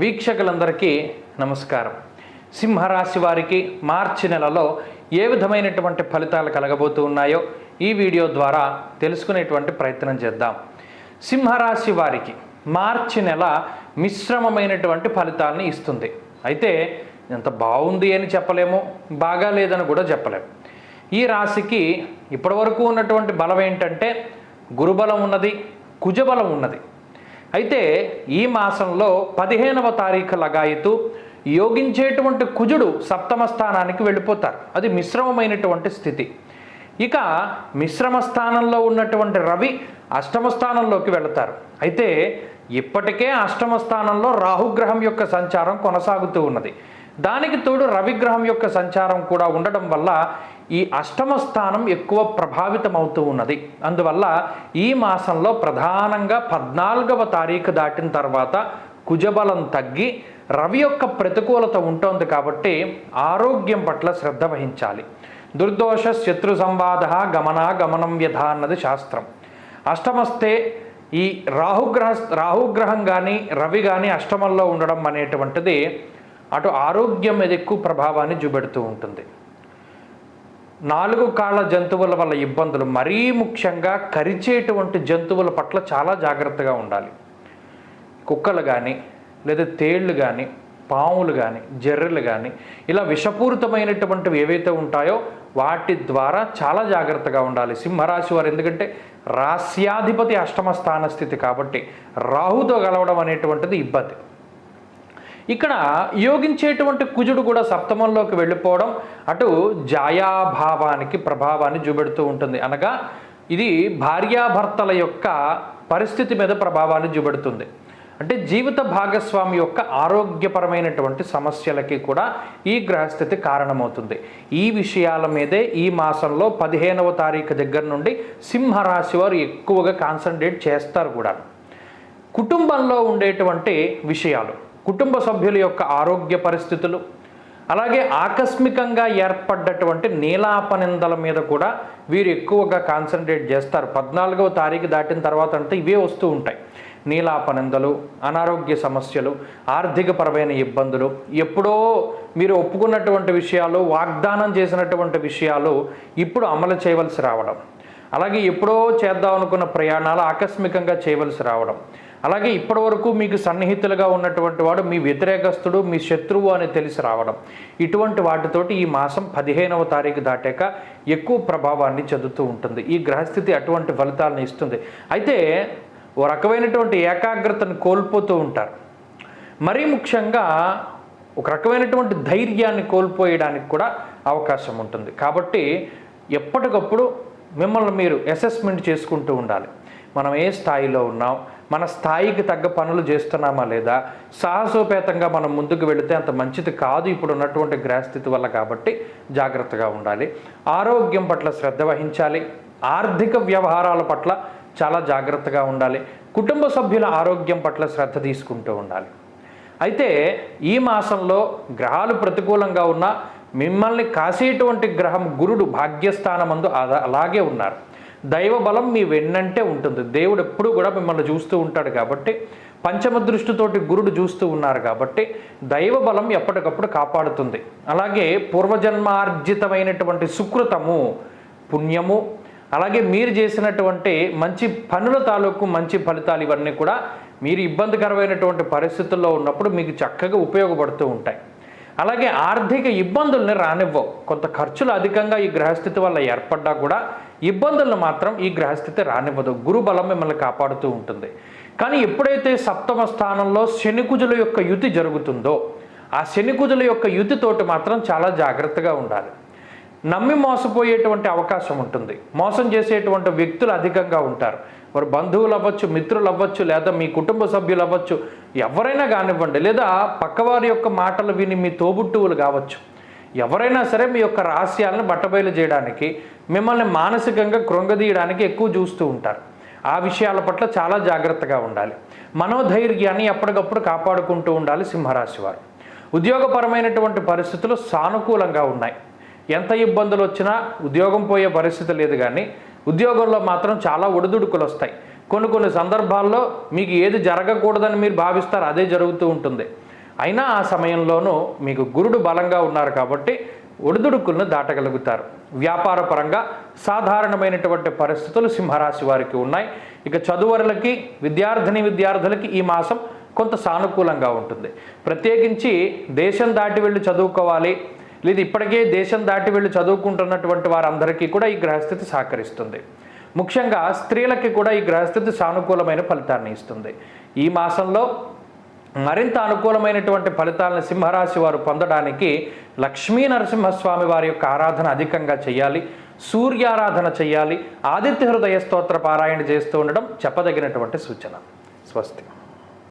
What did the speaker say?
వీక్షకులందరికీ నమస్కారం. సింహరాశి వారికి మార్చి నెలలో ఏ విధమైనటువంటి ఫలితాలు కలగబోతూ ఉన్నాయో ఈ వీడియో ద్వారా తెలుసుకునేటువంటి ప్రయత్నం చేద్దాం. సింహరాశి వారికి మార్చి నెల మిశ్రమమైనటువంటి ఫలితాలని ఇస్తుంది. అయితే ఎంత బాగుంది అని చెప్పలేము బాగా లేదని కూడా చెప్పలేము ఈ రాశికి ఇప్పటివరకు ఉన్నటువంటి బలం ఏంటంటే గురుబలం ఉన్నది కుజబలం ఉన్నది. అయితే ఈ మాసంలో పదిహేనవ తారీఖు లగాయతు యోగించేటువంటి కుజుడు సప్తమ స్థానానికి వెళ్ళిపోతారు. అది మిశ్రమమైనటువంటి స్థితి. ఇక మిశ్రమ స్థానంలో ఉన్నటువంటి రవి అష్టమ స్థానంలోకి వెళతారు. అయితే ఇప్పటికే అష్టమ స్థానంలో రాహుగ్రహం యొక్క సంచారం కొనసాగుతూ ఉన్నది. దానికి తోడు రవిగ్రహం యొక్క సంచారం కూడా ఉండడం వల్ల ఈ అష్టమ స్థానం ఎక్కువ ప్రభావితం అవుతూ ఉన్నది. అందువల్ల ఈ మాసంలో ప్రధానంగా పద్నాలుగవ తారీఖు దాటిన తర్వాత కుజబలం తగ్గి రవి యొక్క ప్రతికూలత ఉంటుంది కాబట్టి ఆరోగ్యం పట్ల శ్రద్ధ వహించాలి. దుర్దోష శత్రు సంవాద గమన గమనం వ్యధ అన్నది శాస్త్రం. అష్టమస్తే ఈ రాహుగ్రహ రాహుగ్రహం కానీ రవి కానీ అష్టమంలో ఉండడం అనేటువంటిది అటు ఆరోగ్యం మీద ఎక్కువ ప్రభావాన్ని చూపెడుతూ ఉంటుంది. నాలుగు కాళ్ళ జంతువుల వల్ల ఇబ్బందులు మరీ ముఖ్యంగా కరిచేటువంటి జంతువుల పట్ల చాలా జాగ్రత్తగా ఉండాలి. కుక్కలు కానీ లేదా తేళ్ళు కానీ పాములు కానీ జర్రెలు కానీ ఇలా విషపూరితమైనటువంటివి ఏవైతే ఉంటాయో వాటి ద్వారా చాలా జాగ్రత్తగా ఉండాలి. సింహరాశి వారు ఎందుకంటే రాస్యాధిపతి అష్టమ స్థాన స్థితి కాబట్టి రాహుతో గలవడం అనేటువంటిది ఇబ్బంది. ఇక్కడ యోగించేటువంటి కుజుడు కూడా సప్తమంలోకి వెళ్ళిపోవడం అటు జాయాభావానికి ప్రభావాన్ని చూపెడుతూ ఉంటుంది. అనగా ఇది భార్యాభర్తల యొక్క పరిస్థితి మీద ప్రభావాన్ని చూపెడుతుంది. అంటే జీవిత భాగస్వామి యొక్క ఆరోగ్యపరమైనటువంటి సమస్యలకి కూడా ఈ గ్రహస్థితి కారణమవుతుంది. ఈ విషయాల మీదే ఈ మాసంలో పదిహేనవ తారీఖు దగ్గర నుండి సింహరాశి వారు ఎక్కువగా కాన్సన్ట్రేట్ చేస్తారు కూడా. కుటుంబంలో ఉండేటువంటి విషయాలు కుటుంబ సభ్యుల యొక్క ఆరోగ్య పరిస్థితులు అలాగే ఆకస్మికంగా ఏర్పడ్డటువంటి నీలాపనిందల మీద కూడా వీరు ఎక్కువగా కాన్సన్ట్రేట్ చేస్తారు. పద్నాలుగవ తారీఖు దాటిన తర్వాత అంటే ఇవే వస్తూ ఉంటాయి. నీలాపనిందలు అనారోగ్య సమస్యలు ఆర్థికపరమైన ఇబ్బందులు ఎప్పుడో మీరు ఒప్పుకున్నటువంటి విషయాలు వాగ్దానం చేసినటువంటి విషయాలు ఇప్పుడు అమలు చేయవలసి రావడం అలాగే ఎప్పుడో చేద్దాం అనుకున్న ప్రయాణాలు ఆకస్మికంగా చేయవలసి రావడం అలాగే ఇప్పటివరకు మీకు సన్నిహితులుగా ఉన్నటువంటి వాడు మీ వ్యతిరేకస్తుడు మీ శత్రువు అని తెలిసి రావడం. ఇటువంటి వాటితోటి ఈ మాసం పదిహేనవ తారీఖు దాటాక ఎక్కువ ప్రభావాన్ని చెందుతూ ఉంటుంది. ఈ గ్రహస్థితి అటువంటి ఫలితాలను ఇస్తుంది. అయితే ఓ రకమైనటువంటి ఏకాగ్రతను కోల్పోతూ ఉంటారు. మరీ ముఖ్యంగా ఒక రకమైనటువంటి ధైర్యాన్ని కోల్పోయడానికి కూడా అవకాశం ఉంటుంది. కాబట్టి ఎప్పటికప్పుడు మిమ్మల్ని మీరు అసెస్మెంట్ చేసుకుంటూ ఉండాలి. మనం ఏ స్థాయిలో ఉన్నాం మన స్థాయికి తగ్గ పనులు చేస్తున్నామా లేదా సాహసోపేతంగా మనం ముందుకు వెళితే అంత మంచిది కాదు. ఇప్పుడు ఉన్నటువంటి గ్రహస్థితి వల్ల కాబట్టి జాగ్రత్తగా ఉండాలి. ఆరోగ్యం పట్ల శ్రద్ధ వహించాలి. ఆర్థిక వ్యవహారాల పట్ల చాలా జాగ్రత్తగా ఉండాలి. కుటుంబ సభ్యుల ఆరోగ్యం పట్ల శ్రద్ధ తీసుకుంటూ ఉండాలి. అయితే ఈ మాసంలో గ్రహాలు ప్రతికూలంగా ఉన్న మిమ్మల్ని కాసేటువంటి గ్రహం గురుడు భాగ్యస్థానమందు అలా- అలాగే ఉన్నారు. దైవ బలం మీ వెన్నంటే ఉంటుంది. దేవుడు ఎప్పుడూ కూడా మిమ్మల్ని చూస్తూ ఉంటాడు కాబట్టి పంచమ దృష్టితోటి గురుడు చూస్తూ ఉన్నారు కాబట్టి దైవ బలం ఎప్పటికప్పుడు కాపాడుతుంది. అలాగే పూర్వజన్మార్జితమైనటువంటి సుకృతము పుణ్యము అలాగే మీరు చేసినటువంటి మంచి పనుల తాలూకు మంచి ఫలితాలు ఇవన్నీ కూడా మీరు ఇబ్బందికరమైనటువంటి పరిస్థితుల్లో ఉన్నప్పుడు మీకు చక్కగా ఉపయోగపడుతూ ఉంటాయి. అలాగే ఆర్థిక ఇబ్బందుల్ని రానివ్వవు. కొంత ఖర్చులు అధికంగా ఈ గ్రహస్థితి వల్ల ఏర్పడ్డా కూడా ఇబ్బందులను మాత్రం ఈ గ్రహస్థితి రానివ్వదు. గురు బలం మిమ్మల్ని కాపాడుతూ ఉంటుంది. కానీ ఎప్పుడైతే సప్తమ స్థానంలో శనికుజుల యొక్క యుతి జరుగుతుందో ఆ శనికుజుల యొక్క యుతితోటి మాత్రం చాలా జాగ్రత్తగా ఉండాలి. నమ్మి మోసపోయేటువంటి అవకాశం ఉంటుంది. మోసం చేసేటువంటి వ్యక్తులు అధికంగా ఉంటారు. వారు బంధువులు అవ్వచ్చు మిత్రులు అవ్వచ్చు లేదా మీ కుటుంబ సభ్యులు అవ్వచ్చు ఎవరైనా కానివ్వండి లేదా పక్కవారి యొక్క మాటలు విని మీ తోబుట్టువులు కావచ్చు. ఎవరైనా సరే మీ యొక్క రహస్యాలను బట్టబయలు చేయడానికి మిమ్మల్ని మానసికంగా కృంగదీయడానికి ఎక్కువ చూస్తూ ఉంటారు. ఆ విషయాల పట్ల చాలా జాగ్రత్తగా ఉండాలి. మనోధైర్యాన్ని ఎప్పటికప్పుడు కాపాడుకుంటూ ఉండాలి సింహరాశి వారు. ఉద్యోగపరమైనటువంటి పరిస్థితులు సానుకూలంగా ఉన్నాయి. ఎంత ఇబ్బందులు వచ్చినా ఉద్యోగం పోయే పరిస్థితి లేదు కానీ ఉద్యోగంలో మాత్రం చాలా ఒడిదుడుకులు వస్తాయి. కొన్ని కొన్ని సందర్భాల్లో మీకు ఏది జరగకూడదని మీరు భావిస్తారు అదే జరుగుతూ ఉంటుంది. అయినా ఆ సమయంలోనూ మీకు గురుడు బలంగా ఉన్నారు కాబట్టి ఒడిదుడుకులను దాటగలుగుతారు. వ్యాపార పరంగా సాధారణమైనటువంటి పరిస్థితులు సింహరాశి వారికి ఉన్నాయి. ఇక చదువరులకి విద్యార్థిని విద్యార్థులకి ఈ మాసం కొంత సానుకూలంగా ఉంటుంది. ప్రత్యేకించి దేశం దాటి వెళ్ళి చదువుకోవాలి లేదా ఇప్పటికే దేశం దాటి వెళ్ళి చదువుకుంటున్నటువంటి వారందరికీ కూడా ఈ గ్రహస్థితి సహకరిస్తుంది. ముఖ్యంగా స్త్రీలకి కూడా ఈ గ్రహస్థితి సానుకూలమైన ఫలితాన్ని ఇస్తుంది. ఈ మాసంలో మరింత అనుకూలమైనటువంటి ఫలితాలను సింహరాశి వారు పొందడానికి లక్ష్మీ నరసింహస్వామి వారి యొక్క ఆరాధన అధికంగా చేయాలి. సూర్యారాధన చేయాలి. ఆదిత్య హృదయ స్తోత్ర పారాయణ చేస్తూ ఉండడం చెప్పదగినటువంటి సూచన. స్వస్తి.